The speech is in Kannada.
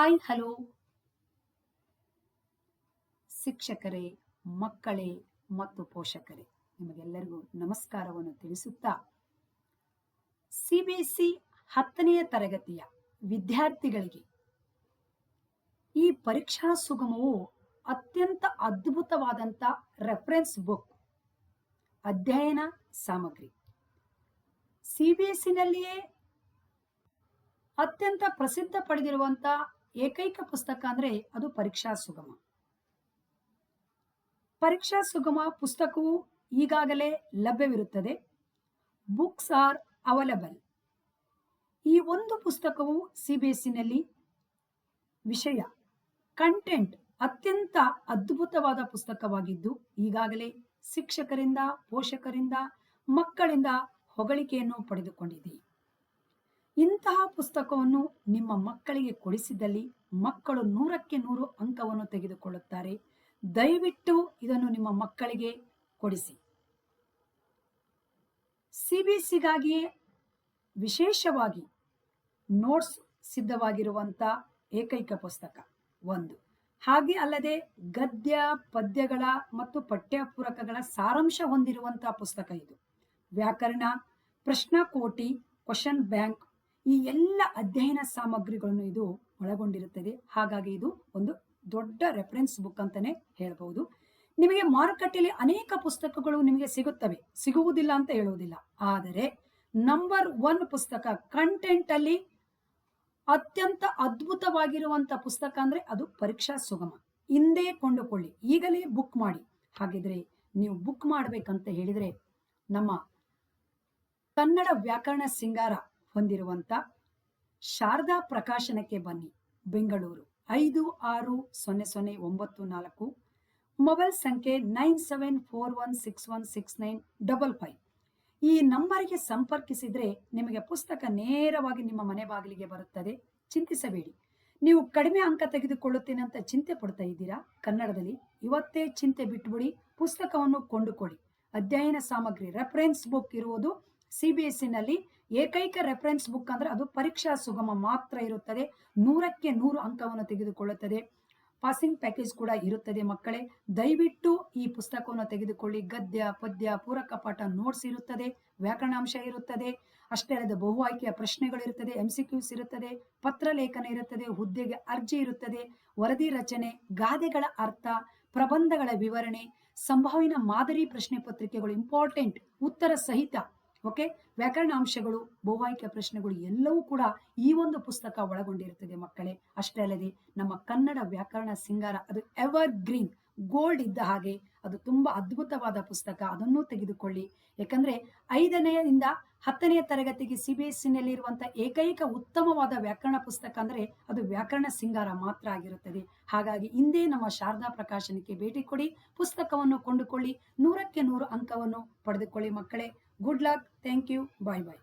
Hi, hello. ಶಿಕ್ಷಕರೇ, ಮಕ್ಕಳೇ ಮತ್ತು ಪೋಷಕರೇ, ನಿಮಗೆಲ್ಲರಿಗೂ ನಮಸ್ಕಾರವನ್ನು ತಿಳಿಸುತ್ತಾ ಸಿಬಿಎಸ್ಇ ಹತ್ತನೆಯ ತರಗತಿಯ ವಿದ್ಯಾರ್ಥಿಗಳಿಗೆ ಈ ಪರೀಕ್ಷಾ ಸುಗಮವು ಅತ್ಯಂತ ಅದ್ಭುತವಾದಂಥ ರೆಫರೆನ್ಸ್ ಬುಕ್ ಅಧ್ಯಯನ ಸಾಮಗ್ರಿ. ಸಿಬಿಎಸ್ಇನಲ್ಲಿಯೇ ಅತ್ಯಂತ ಪ್ರಸಿದ್ಧ ಪಡೆದಿರುವಂತ ಏಕೈಕ ಪುಸ್ತಕ ಅಂದ್ರೆ ಅದು ಪರೀಕ್ಷಾ ಸುಗಮ. ಪರೀಕ್ಷಾ ಸುಗಮ ಪುಸ್ತಕವು ಈಗಾಗಲೇ ಲಭ್ಯವಿರುತ್ತದೆ. Books are available. ಈ ಒಂದು ಪುಸ್ತಕವು ಸಿಬಿಎಸ್ಇನಲ್ಲಿ ವಿಷಯ, ಕಂಟೆಂಟ್ ಅತ್ಯಂತ ಅದ್ಭುತವಾದ ಪುಸ್ತಕವಾಗಿದ್ದು, ಈಗಾಗಲೇ ಶಿಕ್ಷಕರಿಂದ, ಪೋಷಕರಿಂದ, ಮಕ್ಕಳಿಂದ ಹೊಗಳಿಕೆಯನ್ನು ಪಡೆದುಕೊಂಡಿದೆ. ಇಂತಹ ಪುಸ್ತಕವನ್ನು ನಿಮ್ಮ ಮಕ್ಕಳಿಗೆ ಕೊಡಿಸಿದಲ್ಲಿ ಮಕ್ಕಳು ನೂರಕ್ಕೆ ನೂರು ಅಂಕವನ್ನು ತೆಗೆದುಕೊಳ್ಳುತ್ತಾರೆ. ದಯವಿಟ್ಟು ಇದನ್ನು ನಿಮ್ಮ ಮಕ್ಕಳಿಗೆ ಕೊಡಿಸಿ. ಸಿಬಿಎಸ್ಸಿಗಾಗಿಯೇ ವಿಶೇಷವಾಗಿ ನೋಟ್ಸ್ ಸಿದ್ಧವಾಗಿರುವಂಥ ಏಕೈಕ ಪುಸ್ತಕ ಒಂದು. ಹಾಗೆ ಅಲ್ಲದೆ ಗದ್ಯ, ಪದ್ಯಗಳ ಮತ್ತು ಪಠ್ಯಪೂರಕಗಳ ಸಾರಾಂಶ ಹೊಂದಿರುವಂತಹ ಪುಸ್ತಕ ಇದು. ವ್ಯಾಕರಣ, ಪ್ರಶ್ನಾಕೋಟಿ, ಕ್ವಶನ್ ಬ್ಯಾಂಕ್ ಈ ಎಲ್ಲ ಅಧ್ಯಯನ ಸಾಮಗ್ರಿಗಳನ್ನು ಇದು ಒಳಗೊಂಡಿರುತ್ತದೆ. ಹಾಗಾಗಿ ಇದು ಒಂದು ದೊಡ್ಡ ರೆಫರೆನ್ಸ್ ಬುಕ್ ಅಂತಾನೆ ಹೇಳಬಹುದು. ನಿಮಗೆ ಮಾರುಕಟ್ಟೆಯಲ್ಲಿ ಅನೇಕ ಪುಸ್ತಕಗಳು ನಿಮಗೆ ಸಿಗುತ್ತವೆ. ಸಿಗುವುದಿಲ್ಲ ಅಂತ ಹೇಳುವುದಿಲ್ಲ. ಆದರೆ ನಂಬರ್ ಒನ್ ಪುಸ್ತಕ ಕಂಟೆಂಟ್ ಅಲ್ಲಿ ಅತ್ಯಂತ ಅದ್ಭುತವಾಗಿರುವಂತ ಪುಸ್ತಕ ಅಂದ್ರೆ ಅದು ಪರೀಕ್ಷಾ ಸುಗಮ. ಹಿಂದೆ ಕೊಂಡುಕೊಳ್ಳಿ. ಈಗಲೇ ಬುಕ್ ಮಾಡಿ. ಹಾಗಿದ್ರೆ ನೀವು ಬುಕ್ ಮಾಡಬೇಕಂತ ಹೇಳಿದ್ರೆ ನಮ್ಮ ಕನ್ನಡ ವ್ಯಾಕರಣ ಸಿಂಗಾರ ಹೊಂದಿರುವಂತ ಶಾರದಾ ಪ್ರಕಾಶನಕ್ಕೆ ಬನ್ನಿ, ಬೆಂಗಳೂರು. ಐದು ಆರು ಸೊನ್ನೆ ಸೊನ್ನೆ ಒಂಬತ್ತು ನಾಲ್ಕು, ಮೊಬೈಲ್ ಸಂಖ್ಯೆ nine seven four one six one six nine double five. ಈ ನಂಬರಿಗೆ ಸಂಪರ್ಕಿಸಿದ್ರೆ ನಿಮಗೆ ಪುಸ್ತಕ ನೇರವಾಗಿ ನಿಮ್ಮ ಮನೆ ಬಾಗಿಲಿಗೆ ಬರುತ್ತದೆ. ಚಿಂತಿಸಬೇಡಿ. ನೀವು ಕಡಿಮೆ ಅಂಕ ತೆಗೆದುಕೊಳ್ಳುತ್ತೇನೆ ಅಂತ ಚಿಂತೆ ಪಡ್ತಾ ಇದ್ದೀರಾ? ಕನ್ನಡದಲ್ಲಿ ಇವತ್ತೇ ಚಿಂತೆ ಬಿಟ್ಬಿಡಿ, ಪುಸ್ತಕವನ್ನು ಕೊಂಡುಕೊಳ್ಳಿ. ಅಧ್ಯಯನ ಸಾಮಗ್ರಿ ರೆಫರೆನ್ಸ್ ಬುಕ್ ಇರುವುದು ಸಿಬಿಎಸ್ಇನಲ್ಲಿ ಏಕೈಕ ರೆಫರೆನ್ಸ್ ಬುಕ್ ಅಂದ್ರೆ ಅದು ಪರೀಕ್ಷಾ ಸುಗಮ ಮಾತ್ರ ಇರುತ್ತದೆ. ನೂರಕ್ಕೆ ನೂರು ಅಂಕವನ್ನು ತೆಗೆದುಕೊಳ್ಳುತ್ತದೆ. ಪಾಸಿಂಗ್ ಪ್ಯಾಕೇಜ್ ಕೂಡ ಇರುತ್ತದೆ ಮಕ್ಕಳೇ. ದಯವಿಟ್ಟು ಈ ಪುಸ್ತಕವನ್ನು ತೆಗೆದುಕೊಳ್ಳಿ. ಗದ್ಯ, ಪದ್ಯ, ಪೂರಕ ಪಾಠ ನೋಟ್ಸ್ ಇರುತ್ತದೆ. ವ್ಯಾಕರಣಾಂಶ ಇರುತ್ತದೆ. ಅಷ್ಟೇ ಅಲ್ಲದೆ ಬಹು ಆಯ್ಕೆಯ ಪ್ರಶ್ನೆಗಳಿರುತ್ತದೆ ಎಂ ಸಿ ಕ್ಯೂಸ್ ಇರುತ್ತದೆ. ಪತ್ರ ಲೇಖನ ಇರುತ್ತದೆ. ಹುದ್ದೆಗೆ ಅರ್ಜಿ ಇರುತ್ತದೆ. ವರದಿ ರಚನೆ, ಗಾದೆಗಳ ಅರ್ಥ, ಪ್ರಬಂಧಗಳ ವಿವರಣೆ, ಸಂಭಾವಿನ ಮಾದರಿ ಪ್ರಶ್ನೆ ಪತ್ರಿಕೆಗಳು ಇಂಪಾರ್ಟೆಂಟ್ ಉತ್ತರ ಸಹಿತ ಓಕೆ ವ್ಯಾಕರಣಾಂಶಗಳು ಭೌವಾಹಿಕ ಪ್ರಶ್ನೆಗಳು ಎಲ್ಲವೂ ಕೂಡ ಈ ಒಂದು ಪುಸ್ತಕ ಒಳಗೊಂಡಿರುತ್ತದೆ ಮಕ್ಕಳೇ. ಅಷ್ಟೇ ಅಲ್ಲದೆ ನಮ್ಮ ಕನ್ನಡ ವ್ಯಾಕರಣ ಸಿಂಗಾರ, ಅದು ಎವರ್ ಗ್ರೀನ್ ಗೋಲ್ಡ್ ಇದ್ದ ಹಾಗೆ ಅದು ತುಂಬಾ ಅದ್ಭುತವಾದ ಪುಸ್ತಕ. ಅದನ್ನು ತೆಗೆದುಕೊಳ್ಳಿ. ಯಾಕಂದ್ರೆ ಐದನೆಯಿಂದ ಹತ್ತನೆಯ ತರಗತಿಗೆ ಸಿ ಬಿ ಎಸ್ ಸಿನಲ್ಲಿ ಇರುವಂತಹ ಏಕೈಕ ಉತ್ತಮವಾದ ವ್ಯಾಕರಣ ಪುಸ್ತಕ ಅಂದ್ರೆ ಅದು ವ್ಯಾಕರಣ ಸಿಂಗಾರ ಮಾತ್ರ ಆಗಿರುತ್ತದೆ. ಹಾಗಾಗಿ ಹಿಂದೆ ನಮ್ಮ ಶಾರದಾ ಪ್ರಕಾಶನಕ್ಕೆ ಭೇಟಿ ಕೊಡಿ. ಪುಸ್ತಕವನ್ನು ಕೊಂಡುಕೊಳ್ಳಿ. ನೂರಕ್ಕೆ ನೂರು ಅಂಕವನ್ನು ಪಡೆದುಕೊಳ್ಳಿ ಮಕ್ಕಳೇ. Good luck. Thank you. Bye bye.